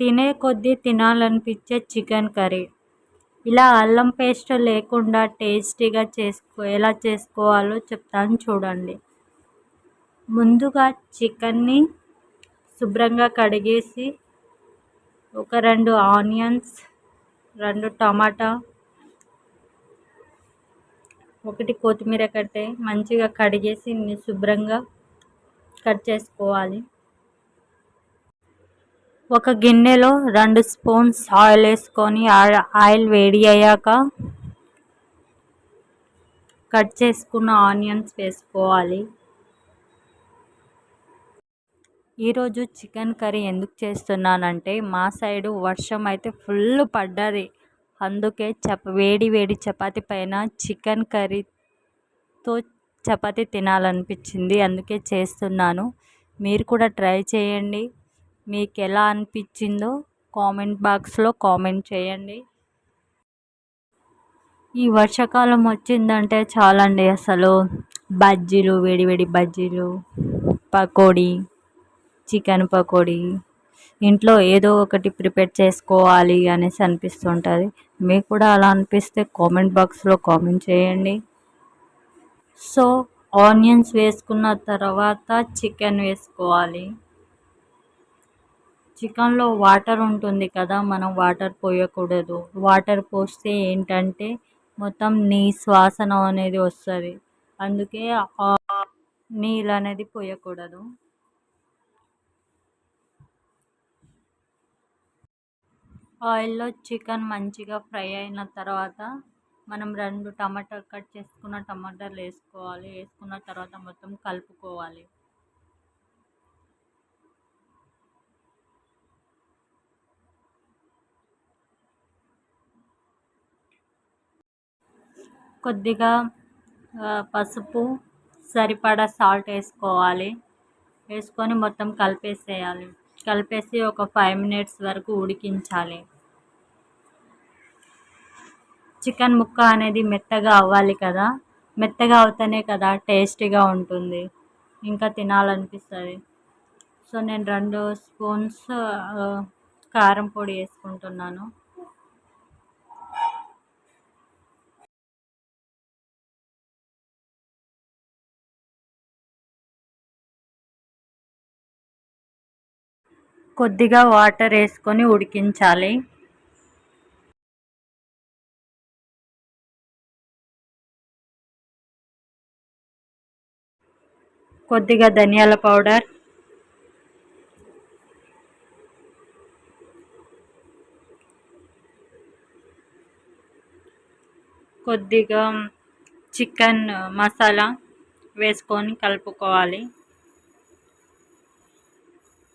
తినే కొద్దీ తినాలనిపించే chicken curry. ఇలా అల్లం పేస్ట్ లేకుండా టేస్టీగా చేసుకో ఎలా చేసుకోవాలో చెప్తాను చూడండి. ముందుగా చికెన్ని శుభ్రంగా కడిగేసి ఒక రెండు ఆనియన్స్ రెండు టమాటా ఒకటి కొత్తిమీర కట్టే మంచిగా కడిగేసి శుభ్రంగా కట్ చేసుకోవాలి. ఒక గిన్నెలో రెండు స్పూన్స్ ఆయిల్ వేసుకొని ఆయిల్ వేడి అయ్యాక కట్ చేసుకున్న ఆనియన్స్ వేసుకోవాలి. ఈరోజు చికెన్ కర్రీ ఎందుకు చేస్తున్నానంటే మా సైడు వర్షం అయితే ఫుల్ పడ్డది. అందుకే చప వేడి వేడి చపాతి పైన చికెన్ కర్రీతో చపాతి తినాలనిపించింది. అందుకే చేస్తున్నాను. మీరు కూడా ట్రై చేయండి. మీకు ఎలా అనిపించిందో కామెంట్ బాక్స్లో కామెంట్ చేయండి. ఈ వర్షాకాలం వచ్చిందంటే చాలండి అసలు. బజ్జీలు వేడి వేడి బజ్జీలు పకోడీ చికెన్ పకోడీ. ఇంట్లో ఏదో ఒకటి ప్రిపేర్ చేసుకోవాలి అనేసి అనిపిస్తుంటుంది. మీకు కూడా అలా అనిపిస్తే కామెంట్ బాక్స్లో కామెంట్ చేయండి. సో ఆనియన్స్ వేసుకున్న తర్వాత చికెన్ వేసుకోవాలి. చికెన్లో వాటర్ ఉంటుంది కదా మనం వాటర్ పోయకూడదు. వాటర్ పోస్తే ఏంటంటే మొత్తం నీ శ్వాసన అనేది వస్తుంది. అందుకే నీళ్ళు అనేది పోయకూడదు. ఆయిల్లో చికెన్ మంచిగా ఫ్రై అయిన తర్వాత మనం రెండు టమాటా కట్ చేసుకున్న టమాటాలు వేసుకోవాలి. వేసుకున్న తర్వాత మొత్తం కలుపుకోవాలి. కొద్దిగా పసుపు సరిపడా సాల్ట్ వేసుకోవాలి. వేసుకొని మొత్తం కలిపేసేయాలి. కలిపేసి ఒక ఫైవ్ మినిట్స్ వరకు ఉడికించాలి. చికెన్ ముక్క అనేది మెత్తగా అవ్వాలి కదా. మెత్తగా అవుతేనే కదా టేస్టీగా ఉంటుంది. ఇంకా తినాలనిపిస్తుంది. సో నేను రెండు స్పూన్స్ కారం పొడి వేసుకుంటున్నాను. కొద్దిగా వాటర్ వేసుకొని ఉడికించాలి. కొద్దిగా ధనియాల పౌడర్. కొద్దిగా చికెన్ మసాలా వేసుకొని కలుపుకోవాలి.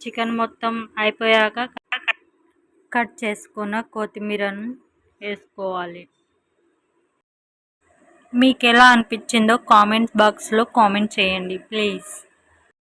చికెన్ మొత్తం అయిపోయాక కట్ చేసుకున్న కొత్తిమీరను వేసుకోవాలి. మీకు ఎలా అనిపించిందో కామెంట్ బాక్స్లో కామెంట్ చేయండి ప్లీజ్.